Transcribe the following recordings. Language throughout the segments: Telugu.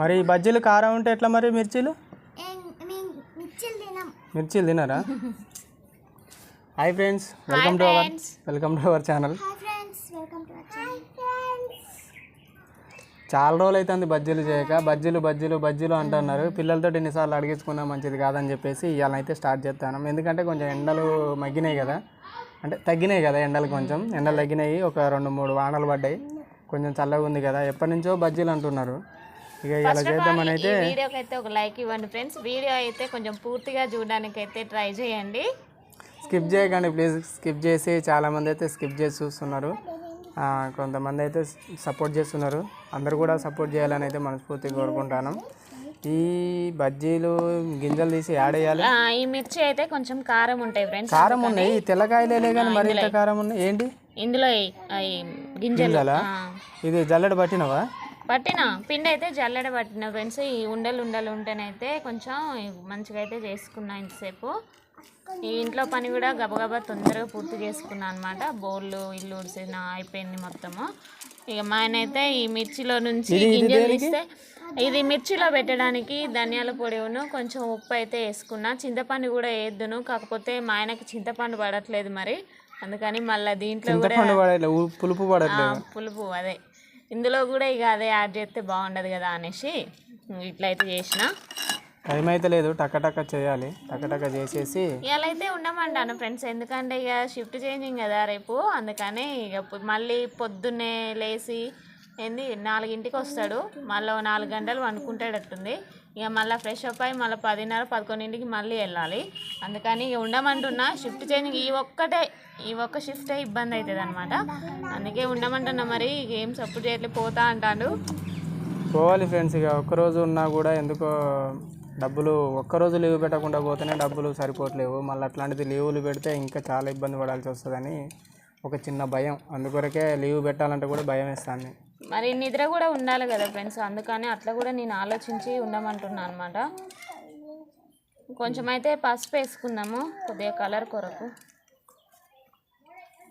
మరి ఈ బజ్జీలు కారం ఉంటే ఎట్లా మరి మిర్చీలు? మిర్చిలు తినాం. మిర్చీలు తినరా? Hi friends welcome to our welcome to our channel. Hi friends welcome to hi friends. చాలా రోజులు అవుతుంది బజ్జీలు చేయక బజ్జీలు బజ్జీలు బజ్జీలు అంటున్నారు. పిల్లలతో ఎన్నిసార్లు అడిగించుకున్నా మంచిది కాదని చెప్పేసి ఇవాళ అయితే స్టార్ట్ చేస్తాను ఎందుకంటే కొంచెం ఎండలు మగ్గినాయి కదా. అంటే తగ్గినాయి కదా ఎండలు కొంచెం. ఎండలు తగ్గినాయి ఒక రెండు మూడు వానలు పడ్డాయి. కొంచెం చల్లగా ఉంది కదా. ఎప్పటి నుంచో బజ్జీలు అంటున్నారు. ఇక ఇలా చేద్దామని అయితే వీడియోకి అయితే ఒక లైక్ ఇవ్వండి ఫ్రెండ్స్ వీడియో అయితే కొంచెం పూర్తిగా చూడడానికి అయితే ట్రై చేయండి. స్కిప్ చేయకండి ప్లీజ్ స్కిప్ చేసి చాలామంది అయితే స్కిప్ చేసి చూస్తున్నారు. కొంతమంది అయితే సపోర్ట్ చేస్తున్నారు. అందరు కూడా సపోర్ట్ చేయాలని అయితే మనస్ఫూర్తిగా కోరుకుంటాను. ఈ బజ్జీలు గింజలు తీసి ఆడేయాలి ఆ, ఈ మిర్చి అయితే కొంచెం కారం ఉంటాయి ఫ్రెండ్స్ కారం ఉన్నాయి. ఈ తెల్లకాయలే కానీ మరి ఇంత కారం ఉన్నాయి. ఏంటి? ఇందులో గింజలు. ఇది జల్లెడ పట్టినవా? పట్టిన? పిండి అయితే జల్లెడ పట్టిన ఫ్రెండ్స్. ఈ ఉండలు ఉండలు ఉంటేనైతే కొంచెం మంచిగా అయితే చేసుకున్నా ఇంతసేపు. ఈ ఇంట్లో పని కూడా గబగబా తొందరగా పూర్తి చేసుకున్నా అనమాట బోర్లు ఇల్లు ఉడిసిన అయిపోయింది మొత్తము. ఇక మా ఆయన అయితే ఈ మిర్చిలో నుంచి గింజలు ఇది మిర్చిలో పెట్టడానికి ధనియాల పొడిను కొంచెం ఉప్పు అయితే వేసుకున్నా. చింతపండు కూడా వేద్దును కాకపోతే మా ఆయనకి చింతపండు పడట్లేదు మరి. అందుకని మళ్ళీ దీంట్లో కూడా పులుపు పులుపు అదే. ఇందులో కూడా ఇక అదే యాడ్ చేస్తే బాగుండదు కదా అనేసి ఇట్లయితే చేసిన. టైం అయితే లేదు టక్క చేయాలి. టక్క చేసేసి ఇవాళ అయితే ఉండమంటాను ఫ్రెండ్స్ ఎందుకంటే ఇక షిఫ్ట్ చేంజింగ్ కదా రేపు అందుకని ఇక మళ్ళీ పొద్దున్నే లేచి ఏంది నాలుగింటికి వస్తాడు. మళ్ళీ నాలుగు గంటలు వండుకుంటాడట్టుంది. ఇక మళ్ళీ ఫ్రెష్ అప్ అయ్యి మళ్ళీ పదిన్నర పదకొండింటికి మళ్ళీ వెళ్ళాలి. అందుకని ఇక ఉండమంటున్నా షిఫ్ట్ చేంజింగ్ ఈ ఒక్కటే ఈ ఒక్క షిఫ్టే ఇబ్బంది అవుతుంది అనమాట అందుకే ఉండమంటున్నా మరి ఏం సపోర్ట్ చేయట్లే పోతా అంటాడు. పోవాలి ఫ్రెండ్స్ ఇక ఒక్కరోజు ఉన్నా కూడా ఎందుకో డబ్బులు ఒక్కరోజు లీవ్ పెట్టకుండా పోతేనే డబ్బులు సరిపోవట్లేవు. మళ్ళీ అట్లాంటిది లీవులు పెడితే ఇంకా చాలా ఇబ్బంది పడాల్సి వస్తుందని ఒక చిన్న భయం. అందుకొరకే లీవ్ పెట్టాలంటే కూడా భయం వేస్తుంది. మరి నిద్ర కూడా ఉండాలి కదా ఫ్రెండ్స్ అందుకని అట్లా కూడా నేను ఆలోచించి ఉండమంటున్నాను అనమాట కొంచెం అయితే పసుపు వేసుకుందాము కొద్దిగా కలర్ కొరకు.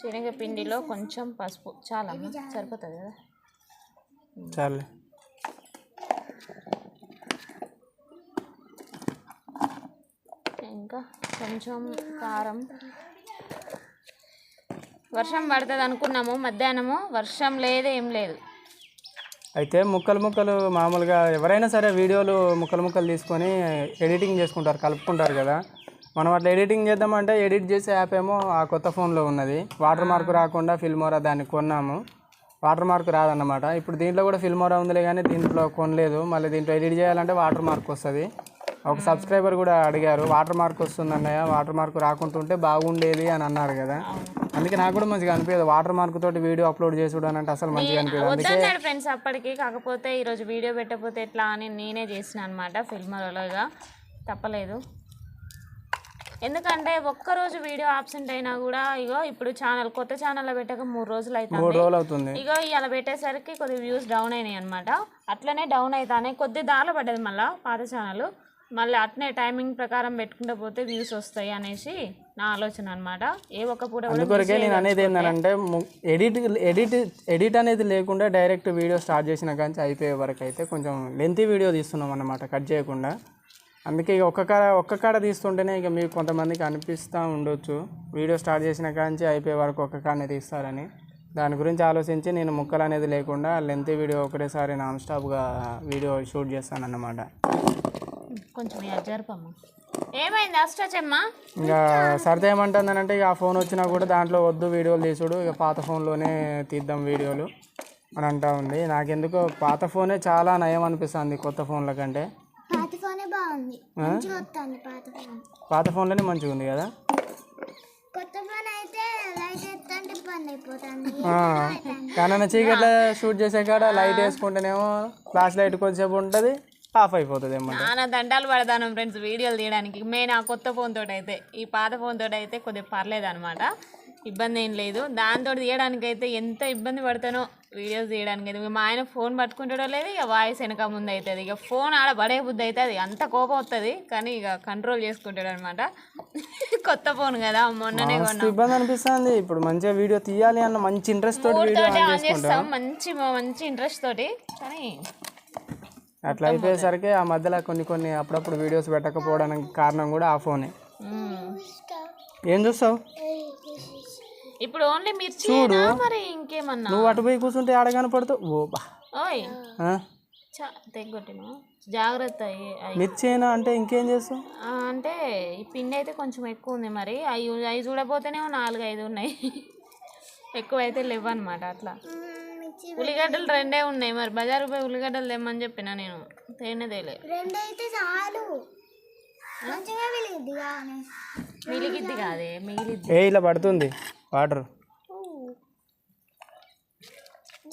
శనగపిండిలో కొంచెం పసుపు. చాలా సరిపోతుంది కదా? చాలే. ఇంకా కొంచెం కారం. వర్షం పడుతుంది అనుకున్నాము మధ్యాహ్నము. వర్షం లేదు ఏం లేదు. అయితే ముక్కలు ముక్కలు మామూలుగా ఎవరైనా సరే వీడియోలు ముక్కలు ముక్కలు తీసుకొని ఎడిటింగ్ చేసుకుంటారు కలుపుకుంటారు కదా? మనం అట్లా ఎడిటింగ్ చేద్దామంటే ఎడిట్ చేసే యాప్ ఏమో ఆ కొత్త ఫోన్లో ఉన్నది. వాటర్ మార్క్ రాకుండా ఫిల్మోరా దాన్ని కొన్నాము. వాటర్ మార్క్ రాదన్నమాట. ఇప్పుడు దీంట్లో కూడా ఫిల్మోరా ఉందిలే కానీ దీంట్లో కొనలేదు. మళ్ళీ దీంట్లో ఎడిట్ చేయాలంటే వాటర్ మార్క్ వస్తుంది. ఒక సబ్స్క్రైబర్ కూడా అడిగారు వాటర్ మార్క్ వస్తుంది అన్నయ్య వాటర్ మార్క్ రాకుంటుంటే బాగుండేది అని అన్నారు కదా. అందుకే నాకు కూడా మంచిగా అనిపించదు వాటర్ మార్క్ తోటి వీడియో అప్లోడ్ చేసుడు అని అంటే అసలు మంచిగా అనిపించదు అందుకే ఫ్రెండ్స్ అప్పటికి. కాకపోతే ఈరోజు వీడియో పెట్టకపోతే ఎట్లా అని నేనే చేసిన అనమాట ఫిల్మర్లోగా తప్పలేదు. ఎందుకంటే ఒక్కరోజు వీడియో ఆబ్సెంట్ అయినా కూడా ఇగో ఇప్పుడు ఛానల్ కొత్త ఛానల్లో పెట్టక మూడు రోజులు మూడు అవుతుంది రోజులు అవుతుంది. ఇగో ఇలా పెట్టేసరికి కొద్ది వ్యూస్ డౌన్ అయినాయి అనమాట అట్లనే డౌన్ అవుతానే కొద్ది దారిలో పడ్డది మళ్ళీ పాత ఛానల్ మళ్ళీ అట్నే టైమింగ్ ప్రకారం పెట్టుకుంటూ పోతే వ్యూస్ వస్తాయి అనేసి నా ఆలోచన అనమాట ఏ ఒక్క పూట అందుకొరకే నేను అనేది ఏంటంటే ఎడిట్ ఎడిట్ ఎడిట్ అనేది లేకుండా డైరెక్ట్ వీడియో స్టార్ట్ చేసిన కానీ అయిపోయే వరకు అయితే కొంచెం లెంతీ వీడియో తీస్తున్నాం అన్నమాట కట్ చేయకుండా. అందుకే ఇక ఒక్క కాడ ఒక్క కాడ తీస్తుంటేనే ఇక మీకు కొంతమందికి అనిపిస్తూ ఉండొచ్చు. వీడియో స్టార్ట్ చేసిన కాంచి అయిపోయే వరకు ఒక్క కాడనే తీస్తారని. దాని గురించి ఆలోచించి నేను ముక్కలు అనేది లేకుండా లెంతీ వీడియో ఒకటేసారి నాన్ స్టాప్గా వీడియో షూట్ చేస్తాను అన్నమాట కొంచెం జరపమ్మ ఏమైంది అష్టచమ్మ? ఇంకా సరితే ఏమంటుందనంటే ఇక ఆ ఫోన్ వచ్చినా కూడా దాంట్లో వద్దు వీడియోలు తీసుడు ఇక పాత ఫోన్లోనే తీద్దాం వీడియోలు అని అంటా ఉంది. నాకెందుకో పాత ఫోనే చాలా నయం అనిపిస్తుంది కొత్త ఫోన్ల కంటే. పాత పాత ఫోన్. పాత ఫోన్లోనే మంచిగా ఉంది కదా? కొత్త ఫోన్ అయితే లైట్ ఎత్తంటే ఇబ్బంది అయిపోతుంది. కానీ చీకట్లో షూట్ చేసే కాడ లైట్ వేసుకుంటేనేమో ఫ్లాష్ లైట్ కొద్దిసేపు ఉంటుంది ఆఫ్ అయిపోతుంది ఏమన్నా చాలా దండాలు పడతాను ఫ్రెండ్స్ వీడియోలు తీయడానికి. మెయిన్ ఆ కొత్త ఫోన్ తోటి అయితే ఈ పాత ఫోన్ తోటి అయితే కొద్దిగా పర్లేదు అనమాట ఇబ్బంది ఏం లేదు. దాంతో తీయడానికి అయితే ఎంత ఇబ్బంది పడతానో వీడియోస్ తీయడానికి అయితే. మా ఆయన ఫోన్ పట్టుకుంటాడో లేదు ఇక వాయిస్ వెనక ముందు అవుతుంది ఇక ఫోన్ ఆడ పడే బుద్ధి అవుతుంది అంత కోపం వస్తుంది. కానీ ఇక కంట్రోల్ చేసుకుంటాడు అనమాట కొత్త ఫోన్ కదా. మొన్ననే ఇబ్బంది అనిపిస్తుంది. ఇప్పుడు మంచిగా వీడియో తీయాలి అన్న మంచి ఇంట్రెస్ట్ తోటి ఆన్ చేస్తాం. మంచి మంచి ఇంట్రెస్ట్ తోటి. కానీ అట్లా అయిపోయేసరికి ఆ మధ్యలో కొన్ని కొన్ని అప్పుడప్పుడు వీడియోస్ పెట్టకపోవడానికి కారణం కూడా ఆ ఫోనే. ఏం చూస్తావు? ఇప్పుడు ఓన్లీ మిర్చి మరి ఇంకేమన్నా? నువ్వు అటు పోయి కూర్చుంటే ఆడ కనపడుతావు ఓ బా. ఓయ్. ఆ? చా తెగొట్టిన జాగ్రత్త అంటే ఇంకేం చేస్తావు? అంటే ఈ పిండి అయితే కొంచెం ఎక్కువ ఉంది మరి. అవి అవి చూడపోతేనే నాలుగు ఐదు ఉన్నాయి. ఎక్కువ అయితే లేవు అనమాట అట్లా. ఉల్లిగడ్డలు రెండే ఉన్నాయి మరి. బజారు పోయి ఉల్లిగడ్డలు తెమ్మని చెప్పిన నేను. తేనే తేలే. చాలు. మిలిగిద్ది కాదే మిగిలిద్ది. ఏ ఇలా పడుతుంది. వాటర్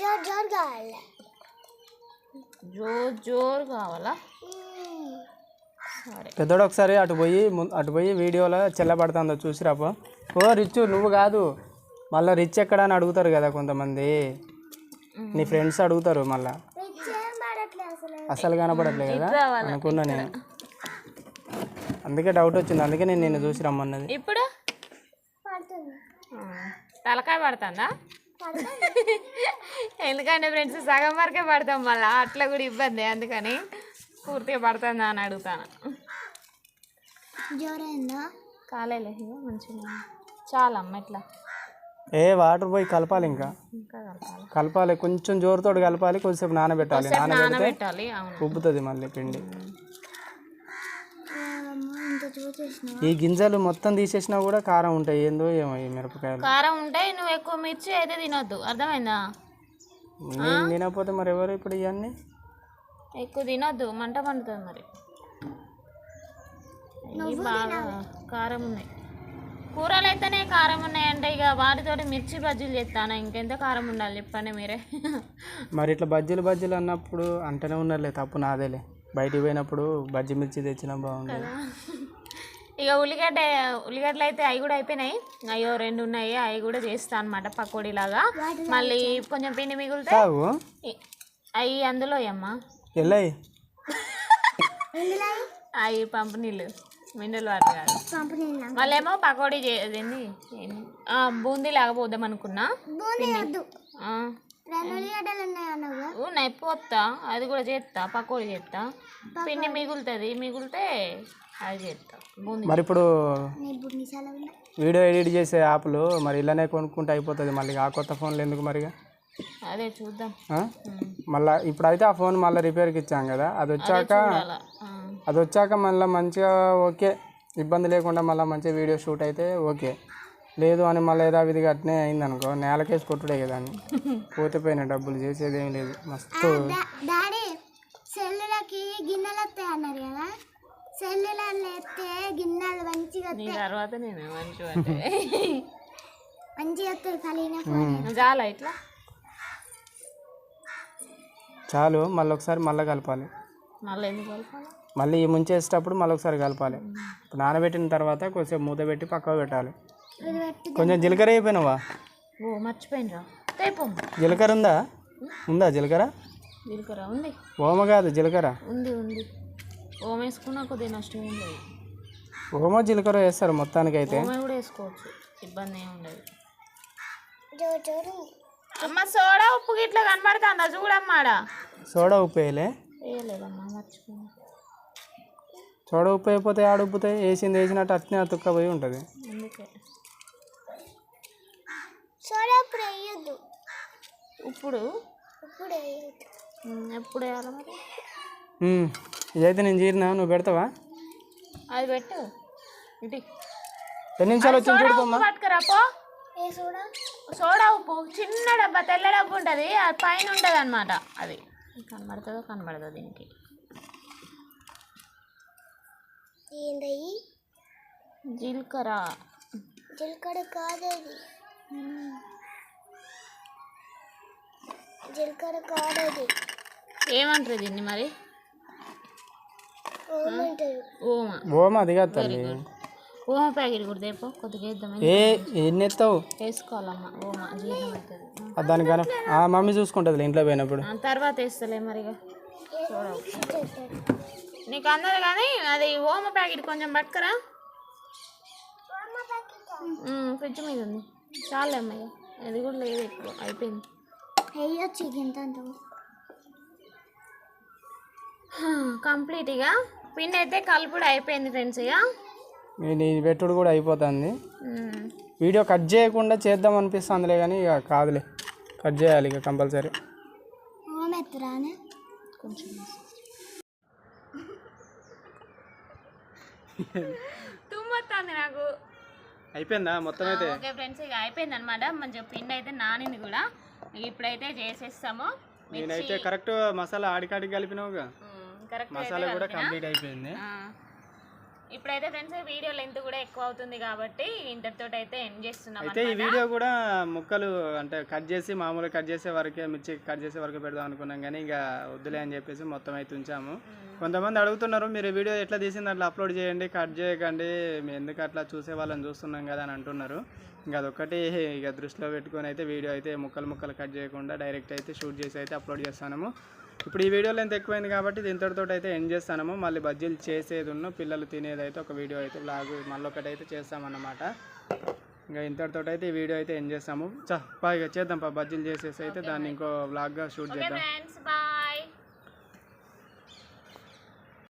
జోర్ జోర్ కావాలి జోర్ జోరు కావాలా? సరే. పెద్దోడు ఒకసారి అటు పోయి అటు పోయి వీడియోలో చెల్లబడుతుందో చూసిరాపో ఓ రిచ్ నువ్వు కాదు. మళ్ళీ రిచ్ ఎక్కడ అని అడుగుతారు కదా కొంతమంది. నీ ఫ్రెండ్స్ అడుగుతారు మళ్ళా. రిచ్ ఏం పడట్లే అసలు. అసలు కనపడట్లే కదా? అనుకున్నా నేను. అందుకే డౌట్ వచ్చింది. అందుకే నేను నిన్ను చూసి రమ్మన్నది ఇప్పుడు? తలకాయ పడుతుందా? పడుతుంది ఎందుకంటే ఫ్రెండ్స్ సగం వరకే పడతాం మళ్ళీ. అట్లా కూడా ఇబ్బంది అందుకని పూర్తిగా పడుతుందా అని అడుగుతాను. జోరైందా మంచిగా చాలా అమ్మ ఇట్లా. ఏ వాటర్ పోయి కలపాలి ఇంకా. ఇంకా కలపాలి. కలపాలి కొంచెం జోరుతోటి కలపాలి కొద్దిసేపు నానబెట్టాలి. నానబెట్టాలి అవును. ఉబ్బుతుంది మళ్ళీ పిండి. ఈ గింజలు మొత్తం తీసేసినా కూడా కారం ఉంటాయి. ఏందో ఏమో ఈ మిరపకాయలు. కారం ఉంటే నువ్వు ఎక్కువ మిర్చి అయితే తినొద్దు. అర్థమైందా? నేను తినకపోతే మరి ఎవరు ఇప్పుడు ఇవన్నీ? ఎక్కువ తినొద్దు. మంట పండుతుంది మరి. బాగా కారం ఉన్నాయి. కూరలు అయితేనే కారం ఉన్నాయంటే ఇక వాటితోటి మిర్చి బజ్జీలు చేస్తాను? ఇంకెంత కారం ఉండాలి చెప్పండి మీరే. మరి ఇట్లా బజ్జీలు బజ్జీలు అన్నప్పుడు అంటనే ఉన్నారులే. తప్పు నాదేలే. బయటికి పోయినప్పుడు బజ్జి మిర్చి తెచ్చినా బాగుండేది. ఇక ఉల్లిగడ్డ ఉల్లిగడ్డలు అయితే అవి కూడా అయిపోయినాయి. అయ్యో రెండు ఉన్నాయి. అవి కూడా చేస్తాను అనమాట పకోడీలాగా. మళ్ళీ కొంచెం పిండి మిగిలితే అవి అందులో అమ్మా అవి పంపు నీళ్ళు మినరల్ వాటర్ కాదు. వాళ్ళేమో పకోడీ చేసింది బూందీ లాగా పోద్దాం అనుకున్నా. ఉన్నాయి పోతా అది కూడా చేస్తా పకోడీ చేస్తా పిండి మిగులుతుంది. మిగిలితే మరి ఇప్పుడు వీడియో ఎడిట్ చేసే యాప్లు మరి ఇలానే కొనుక్కుంటే అయిపోతుంది మళ్ళీ ఆ కొత్త ఫోన్లు ఎందుకు మరిగా? అదే చూద్దాం? మళ్ళా ఇప్పుడైతే ఆ ఫోన్ మళ్ళీ రిపేర్కి ఇచ్చాం కదా అది వచ్చాక అది వచ్చాక మళ్ళీ మంచిగా ఓకే. ఇబ్బంది లేకుండా మళ్ళీ మంచిగా వీడియో షూట్ అయితే ఓకే. లేదు అని మళ్ళీ ఏదో విధిగా అట్నే అయిందనుకో నేలకేసి కొట్టుడే కదా అని. పోతే పోయిన డబ్బులు చేసేది ఏం లేదు. మస్తు గిన్నెలు వస్తాయి అన్నారు కదా? సెల్లులలో ఎత్తే గిన్నెలు మంచిగా నీ వస్తాయి తర్వాత నేను మంచిగా అంటే మంచిగా వస్తాయి కలిగిన ఫోన్ చాలా ఇట్లా. చాలు మళ్ళీ ఒకసారి మళ్ళీ కలపాలి. మళ్ళీ ఎందుకు కలపాలి? మళ్ళీ ఈ ముంచేసేటప్పుడు మళ్ళీ ఒకసారి కలపాలి. ఇప్పుడు నానబెట్టిన తర్వాత కొంచెం మూత పెట్టి పక్కకు పెట్టాలి. ఇది పెట్టి కొంచెం జీలకర్ర అయిపోయినావా ఓ మర్చిపోయినరా? జీలకర్ర ఉందా? ఉందా జీలకర్ర? జీలకర్ర ఉంది. ఓమ కాదు జీలకర్ర. ఉంది ఉంది. ఓమ వేసుకున్నా కొద్దిగా నష్టం లేదు. ఓమ జీలకర్ర వేస్తారు మొత్తానికి అయితే ఓమ కూడా వేసుకోవచ్చు ఇబ్బంది ఏమి ఉండదు అమ్మ సోడా ఉప్పు గిట్లా కనబడుతుందా చూడమ్మాడా సోడా ఉప్పు వేయలే. వేయలేదమ్మా మర్చిపోయినా. సోడా ఉప్పు అయిపోతే ఆడ ఉప్పుతాయి వేసింది వేసినట్టు అట్నే అతుక్క పోయి ఉంటుంది. అందుకే. సోడా ఇప్పుడు వేయొద్దు. ఇప్పుడు ఇప్పుడు వేయొద్దు. ఉమ్, ఎప్పుడు వేయాలి మరి? ఇదైతే నేను చీరినా నువ్వు పెడతావా? అది పెట్టు. ఇటు. ఎన్ని నిమిషాలు వచ్చింది సోడా చూడుకోమ్మా. ఉప్పు పట్టుకురా పో ఏ సోడా? సోడా ఉప్పు. చిన్న డబ్బా తెల్ల డబ్బా ఉంటుంది. అది పైన ఉంటుంది అనమాట అది. కనబడుతుందో కనబడదో దీనికి. జీలకర్ర. జీలకర్ర కాదు అది. జీలకర్ర కాదు అది. ఏమంటారు దీన్ని మరి? ఓమ ఓమ. అది కాదు తల్లి. ఓమ ప్యాకెట్ కూడా తెపో కొద్దిగా వేద్దాం ఏ ఎన్ని ఎత్తావు? వేసుకోవాలమ్మా ఓమ జీర్ణం అవుతుంది ఆ దానికి కన ఆ మమ్మీ చూసుకుంటుంది ఇంట్లో పోయినప్పుడు. ఆ, తర్వాత వేస్తలే మరిగా ఉప్పు నీకు అందదు కానీ అది ఓమ ప్యాకెట్ కొంచెం పట్టుకరా. ఉమ్, ఫ్రిడ్జ్ మీద ఉంది. చాలే అమ్మయ్య అది కూడా లేదు ఎక్కువ అయిపోయింది. వేయొచ్చు ఇంత కంప్లీట్గా పిండి అయితే కలుపుడు అయిపోయింది ఫ్రెండ్స్ ఇక నేను ఈ పెట్టుడు కూడా అయిపోతుంది. వీడియో కట్ చేయకుండా చేద్దాం అనిపిస్తుందిలే కానీ ఇక కాదులే. కట్ చేయాలి ఇక కంపల్సరీ. తుమ్మొస్తుంది నాకు. అయిపోయిందా మొత్తం అయితే? ఓకే ఫ్రెండ్స్ ఇక అయిపోయింది అనమాట మంచిగా పిండి అయితే నానింది కూడా. ఇప్పుడైతే చేసేస్తాము. నేనైతే కరెక్ట్ మసాలా ఆడికాడికి కలిపినావుగా. కరెక్ట్ మసాలా కూడా కంప్లీట్ అయిపోయింది. ఇప్పుడైతే ఫ్రెండ్స్ వీడియో లెంత్ కూడా ఎక్కువ అవుతుంది కాబట్టి ఇంతటితో అయితే ఎండ్ చేస్తున్నాం అయితే ఈ వీడియో కూడా ముక్కలు అంటే కట్ చేసి మామూలుగా కట్ చేసే వరకే మిర్చి కట్ చేసే వరకే పెడదాం అనుకున్నాం కానీ ఇక వద్దులే అని చెప్పేసి మొత్తం అయితే ఉంచాము. కొంతమంది అడుగుతున్నారు మీరు వీడియో ఎట్లా తీసింది? అట్లా అప్లోడ్ చేయండి కట్ చేయకండి. మేము ఎందుకు అట్లా చూసే వాళ్ళని చూస్తున్నాం కదా అని అంటున్నారు. ఇంకా అదొక్కటి ఇక దృష్టిలో పెట్టుకొని అయితే వీడియో అయితే ముక్కలు ముక్కలు కట్ చేయకుండా డైరెక్ట్ అయితే షూట్ చేసి అయితే అప్లోడ్ చేస్తాము ఇప్పుడు ఈ వీడియోలో ఎంత ఎక్కువైంది కాబట్టి దీంతో అయితే ఎండ్ చేస్తాము మళ్ళీ బజ్జీలు చేసేది ఉన్న పిల్లలు తినేది అయితే ఒక వీడియో అయితే బ్లాగ్ మళ్ళీ ఒకటి అయితే చేస్తామన్నమాట. ఇంకా ఇంతటితో అయితే ఈ వీడియో అయితే ఎండ్ చేస్తాము. చా ఇక చేద్దాం పా బజ్జీలు చేసేసి అయితే దాన్ని ఇంకో బ్లాగ్గా షూట్ చేద్దాం.